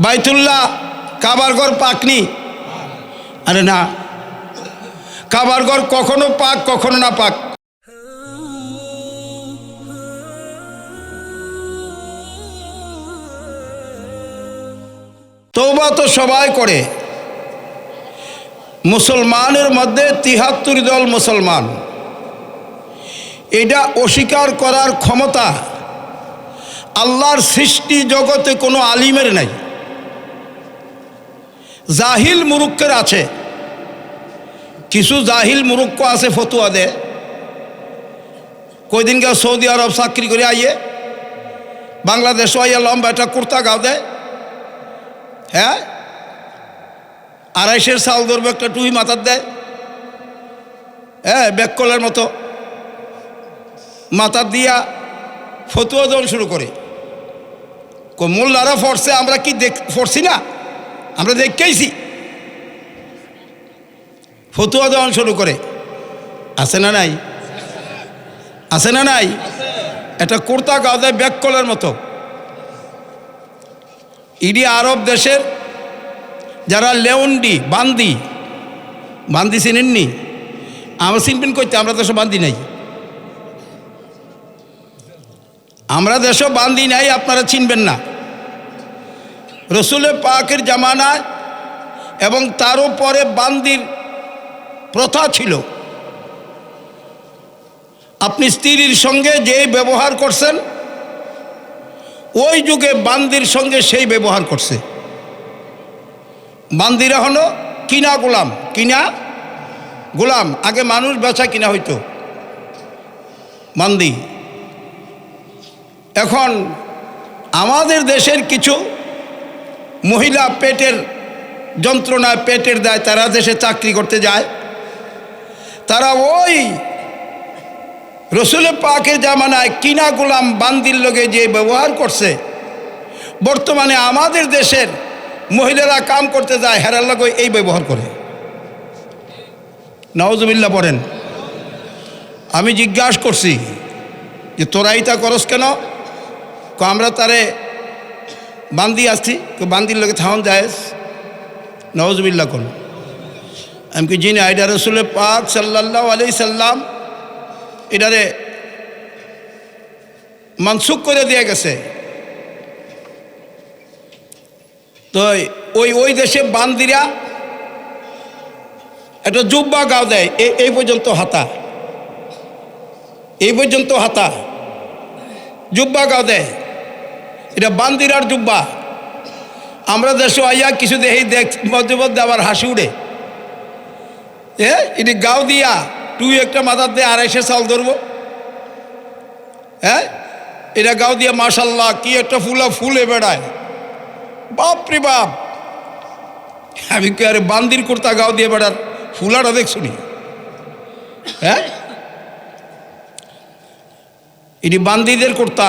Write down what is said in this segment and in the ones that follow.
বাইতুল্লাহ, কাবার ঘর পাকনি? আরে না। কাবার ঘর কখনো পাক, কখনো না পাক। তৌবা তো সবাই করে। মুসলমানের মধ্যে তিহাত্তর দল মুসলমান। এটা অস্বীকার করার ক্ষমতা আল্লাহর সৃষ্টি জগতে কোনো আলিমের নাই। জাহিল মুরুক্কের আছে। কিছু জাহিল মুরুক্ক আছে ফতুয়া দে। কয়দিনকে সৌদি আরব চাকরি করে আইয়ে বাংলাদেশ আইয়া লম্বা একটা কুর্তা গাও দেয় হ্যাঁ? আড়াইশের চাল ধরবে একটা টুই মাথার দেয় হ্যাঁ ব্যাককলের মতো মাথার দিয়া ফতুয়া দেওয়া শুরু করে। মোল্লারা ফরছে, আমরা কি দেখ, ফরছি না? আমরা দেখকেইছি ফতুয়া দেওয়া শুরু করে। আছে না নাই? আছে না নাই? এটা কুর্তা গাও দেয় ব্যাককলের মতো। ইডি আরব দেশের যারা লেউন্ডি বান্দি বান্দি চিনেননি? আমরা চিনবেন করতে আমরা দেশে বান্দি নাই। আমরা দেশও বান্দি নাই, আপনারা চিনবেন না। রসুলের পাকের জামানায় এবং তারও পরে বান্দির প্রথা ছিল। আপনি স্ত্রীর সঙ্গে যে ব্যবহার করছেন, ওই যুগে বান্দির সঙ্গে সেই ব্যবহার করছে। বান্দিরা হলো কিনা গোলাম কিনা গোলাম। আগে মানুষ বেচা কিনা হইতো। বান্দি। এখন আমাদের দেশের কিছু মহিলা পেটের যন্ত্রণায় পেটের দেয়, তারা দেশে চাকরি করতে যায়, তারা ওই রসুলের পাকের জামানায় কিনা গোলাম বান্দির লোকে যে ব্যবহার করছে, বর্তমানে আমাদের দেশের মহিলারা কাম করতে যায়, হেরার লোক এই ব্যবহার করে। নওয়াজবিল্লা পড়েন। আমি জিজ্ঞাসা করছি যে, তোরা ইটা করস কেন? আমরা তারে বান্দি আসছি বান্দির লোকে থাউন যায় নওয়াজবিল্লা কোন কি যিনি আইডা রসুলের পাক সাল্লাহ আলি সাল্লাম, এটারে মানসুক করে দিয়ে গেছে। তো ওই ওই দেশে বান্দিরা একটা জুব্বা গাও দেয় এই এই পর্যন্ত হাতা। এই পর্যন্ত হাতা। জুব্বা গাও দেয়। এটা বান্দিরার জুব্বা। আমরা দেশে আইয়া কিছু দেখি, দেখ, মধ্যে মধ্যে আবার হাসি উড়ে। এ, এটি গাও দিয়া, তুই একটা মাথার দিয়ে আড়াইশো চাল ধরবো। হ্যাঁ এটা গাও দিয়ে মাসাল্লাহ কি একটা ফুলা ফুলে বেড়ায়। বাপ রে বাপ। আমি কি আরে বান্দির কুর্তা গাও দিয়ে বেড়ার, ফুলাটা দেখ শুনি হ্যাঁ এটি বান্দিদের কুর্তা।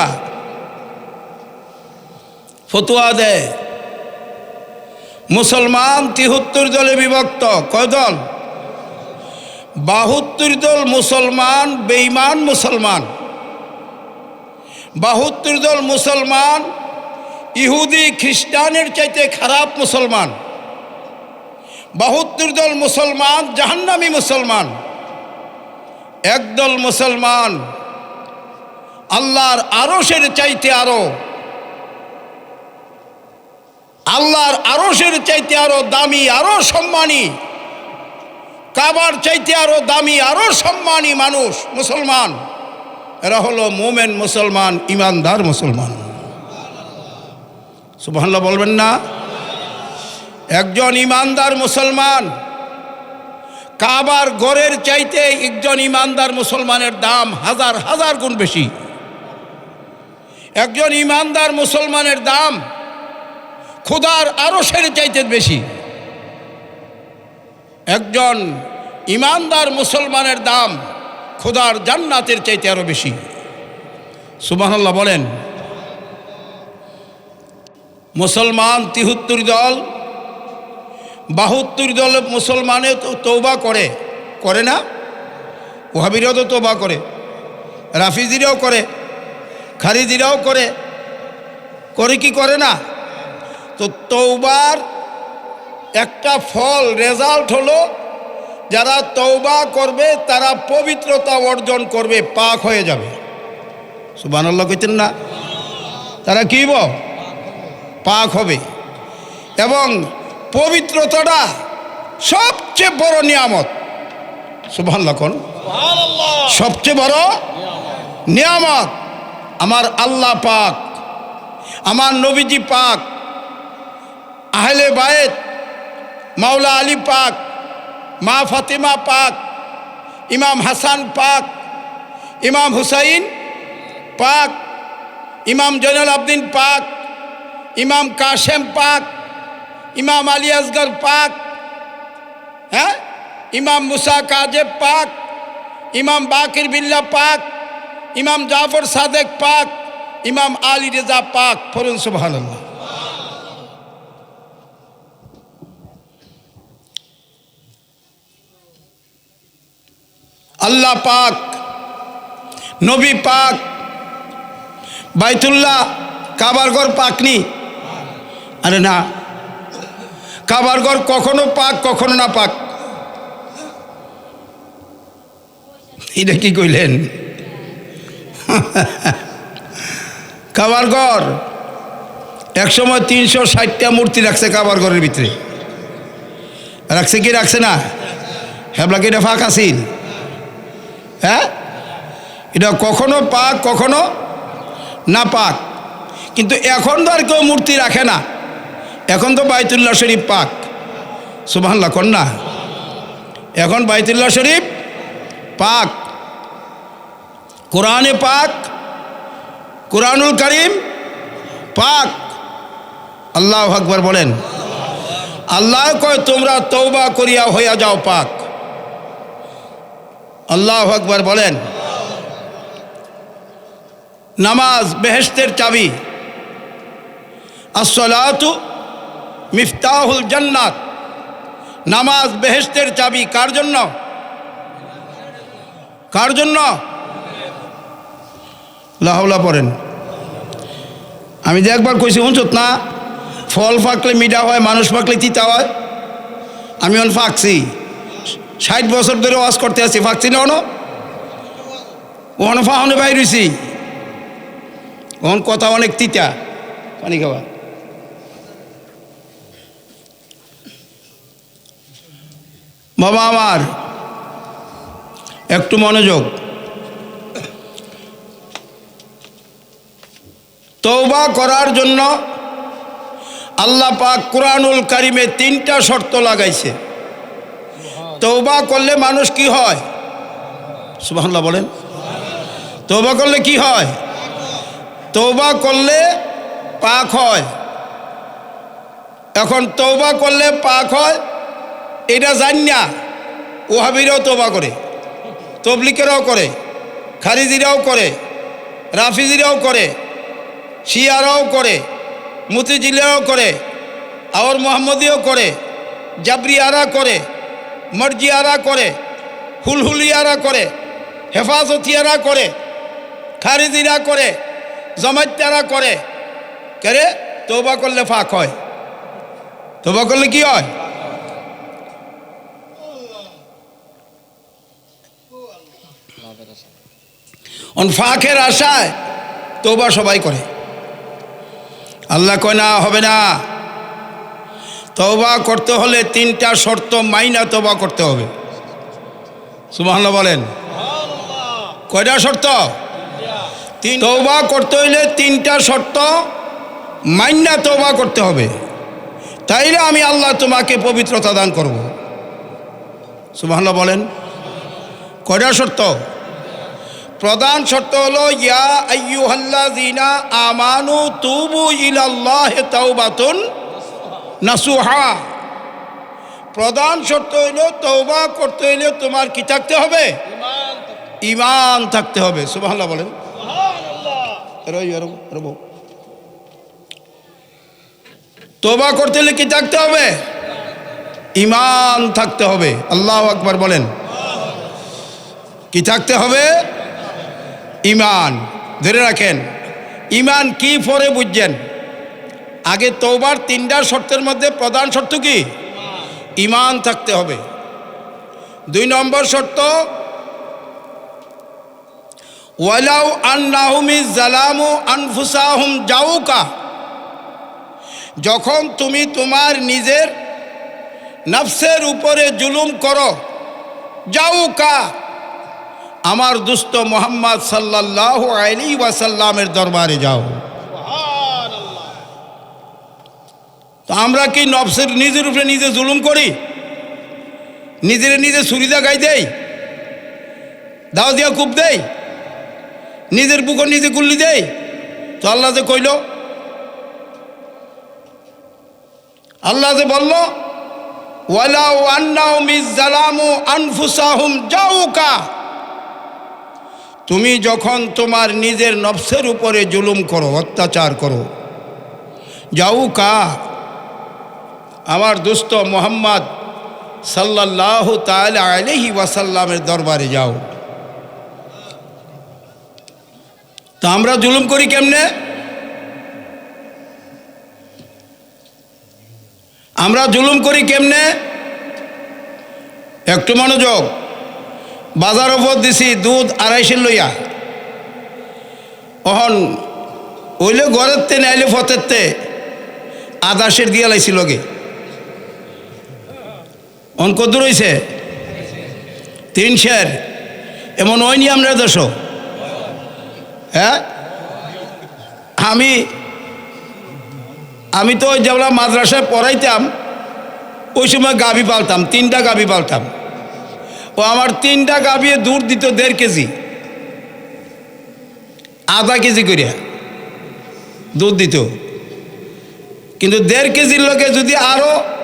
ফতুয়া দেয়। মুসলমান তিহত্তর দলে বিভক্ত। কয় দল বাহাত্তর দল মুসলমান বেইমান মুসলমান। বাহাত্তর দল মুসলমান, ইহুদি খ্রিস্টানের চাইতে খারাপ মুসলমান। বাহাত্তর দল মুসলমান, জাহান্নামি মুসলমান। একদল মুসলমান, আল্লাহর আরও সের চাইতে আরও আল্লাহর আরসের চাইতে আরও দামি, আরও সম্মানী, কাবার চাইতে আরও দামি, আরও সম্মানী মানুষ মুসলমান। এরা হলো মোমেন মুসলমান, ইমানদার মুসলমান। সুবহানাল্লাহ বলবেন না? একজন ইমানদার মুসলমান, কাবার গড়ের চাইতে একজন ইমানদার মুসলমানের দাম হাজার হাজার গুণ বেশি। একজন ইমানদার মুসলমানের দাম খুদার আরও সেরে চাইতে বেশি। একজন ইমানদার মুসলমানের দাম খোদার জান্নাতের চাইতে আরও বেশি। সুবাহান্লাহ বলেন, মুসলমান তিহত্তর দল, বাহাত্তর দল মুসলমানে তৌবা করে করে না? ওহাবিরাও তো তৌবা করে, রাফিজিরাও করে, খারিজিরাও করে করে কি করে না? তো তৌবার একটা ফল রেজাল্ট হলো যারা তৌবা করবে তারা পবিত্রতা অর্জন করবে পাক হয়ে যাবে। সুবানাল্লাহ কইতেন না? তারা কি বল? পাক হবে। এবং পবিত্রতাটা সবচেয়ে বড় নিয়ামত। সুবাহ কোন? সবচেয়ে বড় নিয়ামত। আমার আল্লাহ পাক আমার নবীজি পাক আহলে বায়েত মাওলা আলী পাক, মা ফাতিমা পাক, ইমাম হাসান পাক, ইমাম হুসাইন পাক, ইমাম জৈনুল আবদিন পাক, ইমাম কাশেম পাক, ইমাম আলী আসগর পাক হ্যাঁ? ইমাম মুসা কাজেব পাক, ইমাম বাকির বিল্লা পাক, ইমাম জাফর সাদেক পাক, ইমাম আলী রেজা পাক ফরুন সুবহানাল্লাহ। আল্লাহ পাক, নবী পাক, বাইতুল্লাহ কাবারগর পাকনি আরে না। কাবারগর কখনো পাক, কখনো না পাক। এটা কি কইলেন? কাবারগর একসময় তিনশো ষাটটা মূর্তি রাখছে কাবারগরের ভিতরে। রাখছে কি, রাখছে না? হ্যাবলা কি এটা ফাঁক হ্যাঁ? এটা কখনো পাক, কখনো না পাক। কিন্তু এখন তো আর কেউ মূর্তি রাখে না। এখন তো বাইতুল্লাহ শরীফ পাক। সুবাহান্লা কন্যা এখন বাইতুল্লাহ শরীফ পাক। কোরআনে পাক, কোরআনুল করিম পাক। আল্লাহ আকবর বলেন। আল্লাহ কয়, তোমরা তৌবা করিয়া হইয়া যাও পাক। আল্লাহ আকবর বলেন। নামাজ বেহেস্তের চাবি। আসলাতু মিফতাহুল জান্নাত। নামাজ বেহেস্তের চাবি কার জন্য? কার জন্য? লাহাউলা পড়েন। আমি যে একবার কইছি, শুনছত না? ফল ফাঁকলে মিঠা হয়, মানুষ ফাঁকলে চিতা হয়। আমি অন ফাঁকছি। ষাট বছর ধরে ওয়াজ করতে আছি না, অন। ফাহনে বাইর হইছি। ওখান কথা অনেক তিতা। পানি খাওয়া বাবা আমার, একটু মনোযোগ। তৌবা করার জন্য আল্লাহ পাক কোরআনুল কারিমে তিনটা শর্ত লাগাইছে। তৌবা করলে মানুষ কি হয়? সুবহানাল্লাহ বলেন। তৌবা করলে কি হয়? তৌবা করলে পাক হয়। এখন তৌবা করলে পাক হয়, এটা জান না ওহাবিরাও তৌবা করে, তবলিকেরাও করে খারিজিরাও করে, রাফিজিরাও করে, শিয়ারাও করে, মুতিজিলাও করে আওর মোহাম্মদিও করে, জাবরিয়ারা করে মর্জিয়ারা করে, হুলহুলিয়ারা করে, হেফাজতিয়ারা করে, খারিজিরা করে জমাত্যারা করে কেরে তৌবা করলে ফাঁক হয়। তৌবা করলে কি হয়? ফাঁকের আশায় তৌবা সবাই করে। আল্লাহ কয়, না, হবে না। তৌবা করতে হলে তিনটা শর্ত মাইনা তৌবা করতে হবে। সুবহানাল্লাহ বলেন। কয়টা শর্ত? তৌবা করতে হইলে তিনটা শর্ত মাইনা তৌবা করতে হবে। তাইলে আমি আল্লাহ তোমাকে পবিত্রতা দান করব। সুবহানাল্লাহ বলেন। কয়টা শর্ত? প্রধান শর্ত হলো ইয়া আইয়ুহাল্লাযিনা আমানু তুবু ইলাল্লাহি তাওবাতুন নাসুহা। প্রধান শর্ত হইল তৌবা করতে হইলে তোমার কি থাকতে হবে? ইমান থাকতে হবে। সুবহানাল্লাহ বলেন। তৌবা করতে হলে কি থাকতে হবে? ইমান থাকতে হবে। আল্লাহ আকবার বলেন। কি থাকতে হবে? ইমান ধরে রাখেন। ইমান কি পরে বুঝছেন? আগে তৌবার তিনটা শর্তের মধ্যে প্রধান শর্ত কি? ইমান থাকতে হবে। দুই নম্বর শর্ত, ওয়ালাউ আন্নাহুমি জালামু আনফুসাহুম জাউকা। যখন তুমি তোমার নিজের নফসের উপরে জুলুম করো, জাউকা, আমার দুস্থ মোহাম্মদ সাল্লাহ আলী ওয়াসাল্লামের দরবারে যাও। তো আমরা কি নফসের নিজের উপরে নিজে জুলুম করি? নিজের নিজে সুরিদা গাই দেই? দাও দিয়া কূপ দেই? নিজের বুকর নিজে গুল্লি দেই? তো আল্লাহ যে কইল, আল্লাহ যে বলল আনফুসাহুম তুমি যখন তোমার নিজের নফসের উপরে জুলুম করো, অত্যাচার করো, জাউকা আমার দুস্থ মোহাম্মদ সাল্লাহ তাল আলহি ওয়াসাল্লামের দরবারে যাও। তো আমরা জুলুম করি কেমনে? আমরা জুলুম করি কেমনে? একটু মনোযোগ। বাজার ওপর দিছি, দুধ আড়াইশে লইয়া। অহন, ওইলে ঘরের তে নাইলে ফতের তে আদাসের দিয়া লাইছিল গে অন কত রয়েছে? তিন শের। এমন ওইনি আমরা দেশ। হ্যাঁ? আমি আমি তো যেগুলা মাদ্রাসায় পড়াইতাম, ওই সময় গাভি পালতাম, তিনটা গাভি পালতাম। ও আমার তিনটা গাভিয়ে দুধ দিত দেড় কেজি। আধা কেজি করিয়া দুধ দিত। কিন্তু দেড় কেজির লোকে যদি আরও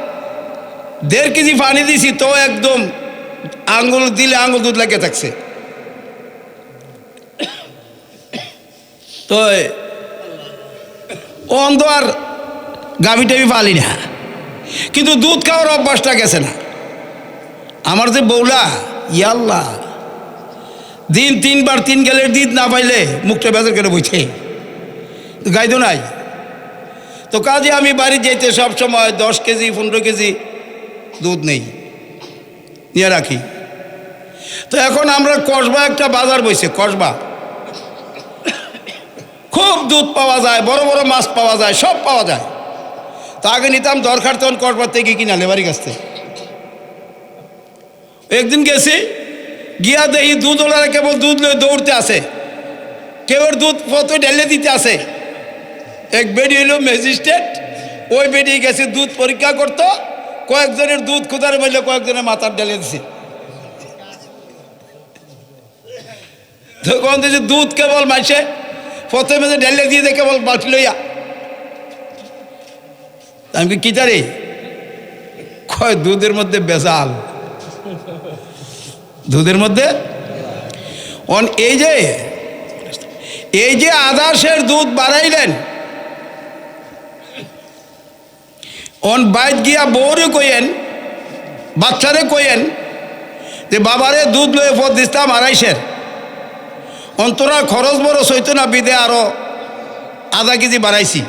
দেড় কেজি পানি দিছি, তো একদম আঙ্গুল, দিলে আঙ্গুল দুধ লাগে থাকছে। তো অন্ধ আর গাভি টাভি পালি না। কিন্তু দুধ খাওয়ার অভ্যাসটা গেছে না। আমার যে বৌলা ইয়াল্লা, দিন তিনবার তিন গেলের দিন না পাইলে মুখটা বেজার করে বইছে। গাই তো নাই। তো কাজে আমি বাড়ি যেতে সব সময় দশ কেজি, পনেরো কেজি দুধ নেই। নিয়ে রাখি। তো এখন আমরা কসবা একটা বাজার বইছে, কসবা। খুব দুধ পাওয়া যায়, বড় বড় মাছ পাওয়া যায়, সব পাওয়া যায়। তা আগে নিতাম দরকার তখন কসবার থেকে কিনা লেবারি কাছ থেকে। একদিন গেছি, গিয়া দেখি দুধ ওনারা কেবল দুধ লয়ে দৌড়তে আসে। কেবল দুধ পথে ঢেলে দিতে আসে। এক বেডি হইল ম্যাজিস্ট্রেট, ওই বেডি গেছে দুধ পরীক্ষা করতো কয়েকজনের দুধ খুদার বললে কয়েকজনের মাথার ঢেলে দিছে। দুধ কেবল মাসে প্রথমে ঢেলে দিয়ে দেয় কেবল বাটি লইয়া। আমি কি তারে? কয়, দুধের মধ্যে বেজাল দুধের মধ্যে? অন এই যে এই যে আদাসের দুধ বাড়াইলেন অন বাইত গিয়া বউরে কইয়েন, বাচ্চারে কইয়েন যে বাবারে দুধ লয়ে পথ দিতাম আড়াইশের অন্তরা খরচ বরচ হইতো না বিদে আরও আধা কেজি বাড়াইছি।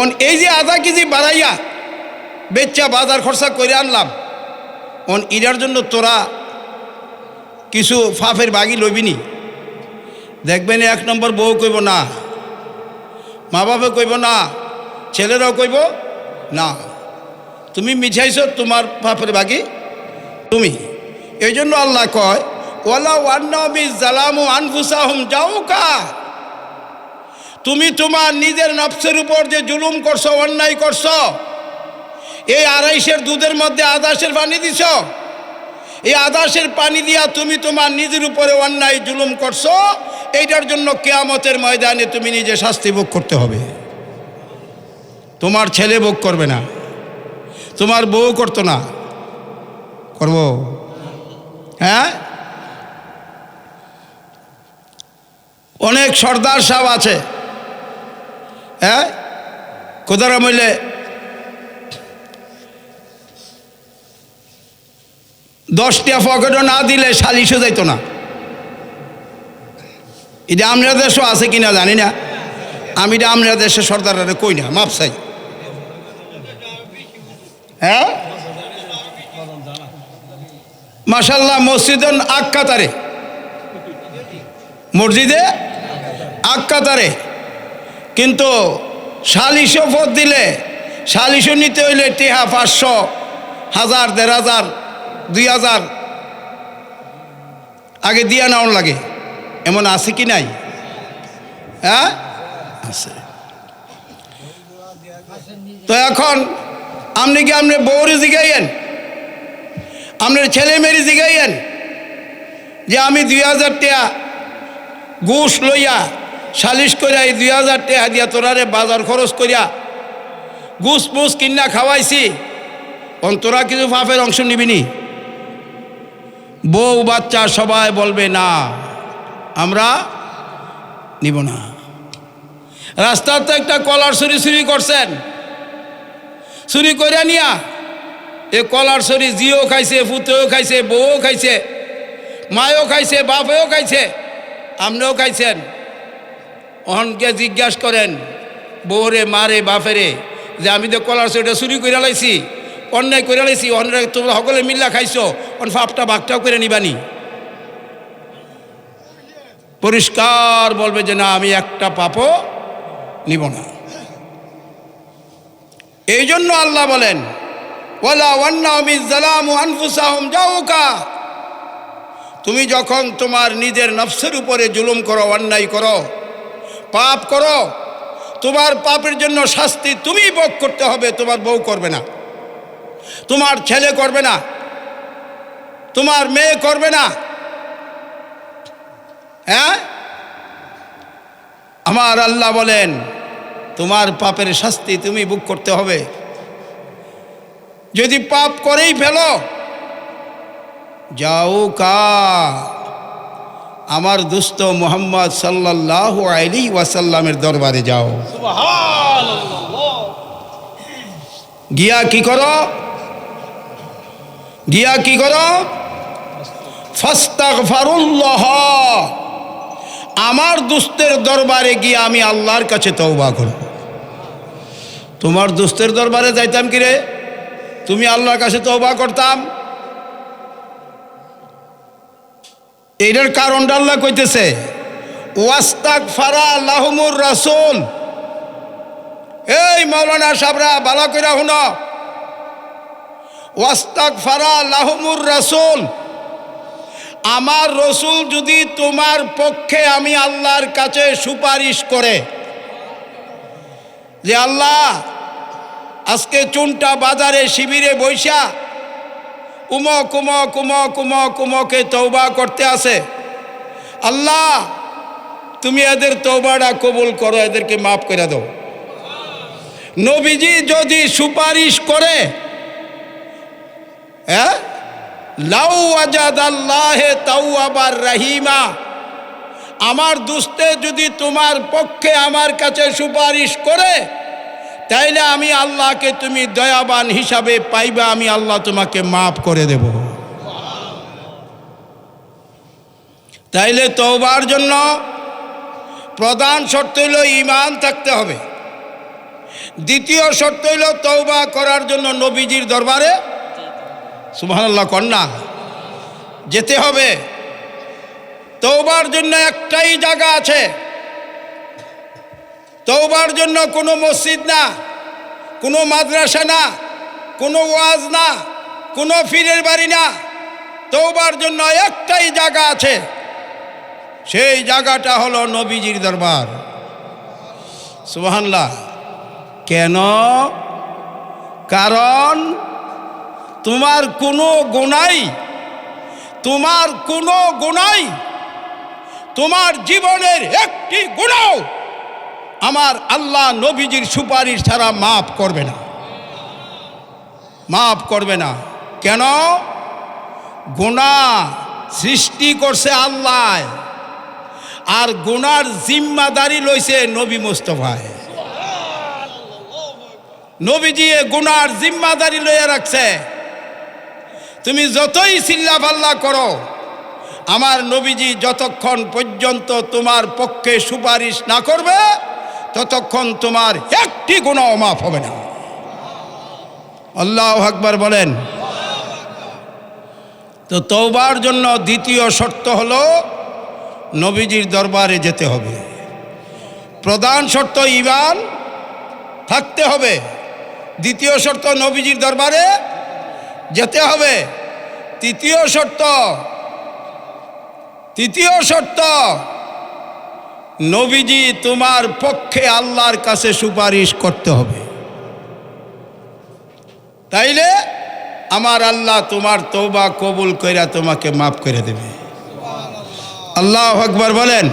অন এই যে আধা কেজি বাড়াইয়া বেচা বাজার খরচা করে আনলাম। অন ইরার জন্য তোরা কিছু ফাফের বাগি লইবিনি দেখবেন এক নম্বর বউ কইব না, মা বাবা কইব না, ছেলেরাও কইব না। তুমি মিছাইছ তোমার ফাফের বাগি? তুমি। এই জন্য আল্লাহ কয় ওলা ওয়ান্নবি জালামু আনফুসাহুম তুমি তোমার নিজের নফসের উপর যে জুলুম করছ, অন্যায় করছ, এই আড়াইশের দুধের মধ্যে আদাসের পানি দিছ, এই আদাসের পানি দিয়া তুমি তোমার নিজের উপরে অন্যায় জুলুম করছ, এইটার জন্য কেয়ামতের ময়দানে তুমি নিজে শাস্তি ভোগ করতে হবে। তোমার ছেলে ভোগ করবে না। তোমার বউ করতো না। করব? হ্যাঁ? অনেক সর্দার সাহেব আছে। হ্যাঁ? কোদারা মইলে দশটা পকেটও না দিলে সালিশও যাইতো না। এটা আমরা দেশও আছে কিনা জানি না। আমি এটা আমরা দেশে সর্দারে কই না, মাপ চাই। হ্যাঁ? মাসাল্লাহ মসজিদন আক্কাতারে। মসজিদে আক্কাতারে। কিন্তু সালিশও পদ দিলে, সালিশও নিতে হইলে টেহা পাঁচশো, হাজার, দেড় হাজার, দুই হাজার। আগে দিয়া নেওয়ার লাগে। এমন আছে কি নাই? হ্যাঁ? আছে। তো এখন আপনি কি আপনি বউরে জিগাইয়েন? আপনার ছেলে মেয়ে জিগাইয়েন? যে আমি দুই হাজার টাকা ঘুষ লইয়া সালিশ করিয়া এই দুই হাজার টাকা দিয়া তোরারে বাজার খরচ করিয়া ঘুষ মুস কিনা খাওয়াইছি অন তোরা কিছু পাপের অংশ নিবিনি। বউ বাচ্চা সবাই বলবে, না, আমরা নিব না। রাস্তাতে একটা কলার চুরি চুরি করছেন। চুরি করে নিয়া, এ কলার চুরি জিও খাইছে ফুতেও খাইছে, বউও খাইছে, মায়ও খাইছে, বাপেও খাইছে আপনিও খাইছেন। অহনকে জিজ্ঞাস করেন, বউরে, মারে, বাপেরে, যে আমি তো কলার চুরিটা চুরি করে লাইছি, অন্যায় করে লাইছি অন্যায় তোমরা সকলে মিল্লা খাইছো, অন ফাপটা বাঘটাও করে নিবানি। পরিষ্কার বলবে যে না, আমি একটা পাপও নিব না। এই জন্য আল্লাহ বলেন তুমি যখন তোমার নিজের নফসের উপরে জুলুম করো, অন্যায় করো, পাপ করো, তোমার পাপের জন্য শাস্তি তুমি ভোগ করতে হবে, তোমার বউ করবে না, তোমার ছেলে করবে না, তোমার মেয়ে করবে না। হ্যাঁ? আমার আল্লাহ বলেন তোমার পাপের শাস্তি তুমি বুক করতে হবে। যদি পাপ করেই ফেলো, যাও কা। আমার দুস্থ মোহাম্মদ সাল্লাহ আলী ওয়াসাল্লামের দরবারে যাও। গিয়া কি করো? গিয়া কি করো? আমার দুস্তের দরবারে গিয়ে আমি আল্লাহর কাছে তওবা করব। তোমার দুস্তের দরবারে যাইতাম কি রে? তুমি আল্লাহর কাছে তওবা করতাম। এইটার কারণটা আল্লাহ কইতেছে ওয়াস্তাক ফারা আল্লাহমুর রাসুল। এই মৌলানা সাবরা বালা কইরা হুন ওয়াস্তাক ফারা আল্লাহমুর রাসুল। আমার রসুল যদি তোমার পক্ষে আমি আল্লাহর কাছে সুপারিশ করে যে আল্লাহ, আজকে চুনটা বাজারে শিবিরে বৈশা উম কুম কুম কুম কুমকে তৌবা করতে আসে আল্লাহ, তুমি এদের তৌবাটা কবুল করো, এদেরকে মাফ করে দাও। নবীজি যদি সুপারিশ করে হ্যাঁ? লাউ আজাদ আল্লাহে তাউ আবার রাহিমা আমার দুস্তে যদি তোমার পক্ষে আমার কাছে সুপারিশ করে, তাইলে আমি আল্লাহকে তুমি দয়াবান হিসাবে পাইবা, আমি আল্লাহ তোমাকে মাফ করে দেব। তাইলে তৌবার জন্য প্রধান শর্ত হইল ইমান থাকতে হবে। দ্বিতীয় শর্ত হইল তৌবা করার জন্য নবীজির দরবারে, সুবহানাল্লাহ, কন্যা, যেতে হবে। তৌবার জন্য একটাই জায়গা আছে। তৌবার জন্য কোনো মসজিদ না, কোনো মাদ্রাসা না, কোনো ওয়াজ না, কোনো ফিরের বাড়ি না। তৌবার জন্য একটাই জায়গা আছে। সেই জায়গাটা হলো নবীজির দরবার। সুবহানাল্লাহ। কেন? কারণ তোমার কোনো গুণাই তোমার কোনো গুণাই তোমার জীবনের একটি গুণাও আমার আল্লাহ নবীজির সুপারিশ ছাড়া মাফ করবে না। মাফ করবে না। কেন? গুণা সৃষ্টি করছে আল্লাহ। আর গুনার জিম্মাদারি লইছে নবী মুস্তফায় নবীজি এ গুনার জিম্মাদারি লইয়া রাখছে। তুমি যতই চিল্লা পাল্লা করো আমার নবীজি যতক্ষণ পর্যন্ত তোমার পক্ষে সুপারিশ না করবে, ততক্ষণ তোমার একটি গুণাও মাফ হবে না। আল্লাহ আকবর বলেন। তো তৌবার জন্য দ্বিতীয় শর্ত হলো নবীজির দরবারে যেতে হবে। প্রধান শর্ত ইমান থাকতে হবে। দ্বিতীয় শর্ত নবীজির দরবারে যেতে হবে। তৃতীয় শর্ত তৃতীয় শর্ত, নবীজি তোমার পক্ষে আল্লাহর কাছে সুপারিশ করতে হবে। তাইলে আমার আল্লাহ তোমার তৌবা কবুল কইরা তোমাকে মাফ করে দেবে। আল্লাহ আকবর বলেন।